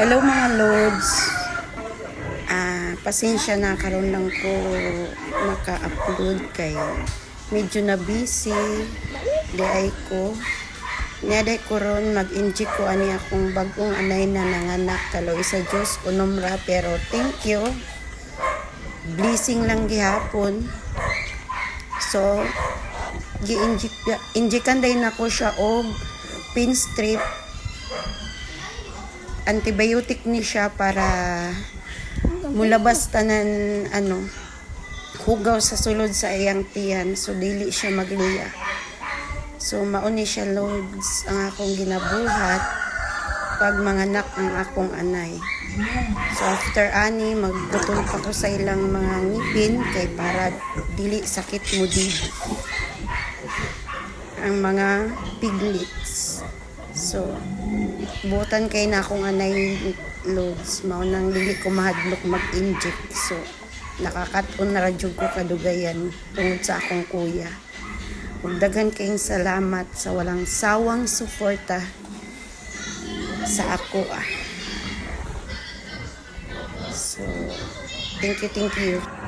Hello mga lords. Ah, pasensya na karon lang ko maka-upload kay medyo na busy. Di ay ko. Niyaday ko ron mag-inject ko ani akong bagong anay na nanganak kaloy sa Diyos unomra pero thank you. Blessing lang gihapon. So, gi-inject injekan day na ko siya og pin strip antibiotic ni siya para mulabas tanan ano hugaw sa sulod sa iyang tiyan. So dili siya magluya so mauni siya loads ang akong ginabuhat pag manganak ang akong anay. So after ani magbutol pa ko sa ilang mga ngipin kay para dili sakit mo di ang mga piglets so butan kay na akong anay loads. Mao nang dili ko mahadlok mag-inject. So nakakaton na radyog ko kadugayan tungod sa akong kuya. Ug daghan kayong salamat sa walang sawang suporta sa ako ah. so thank you thank you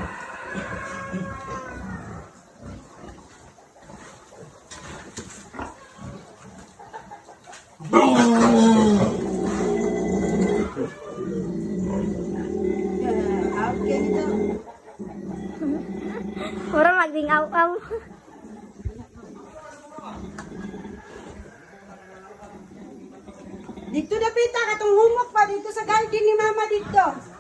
Orang magding aw-aw. Dito na pita katong humok pa dito sa garden ni mama dito.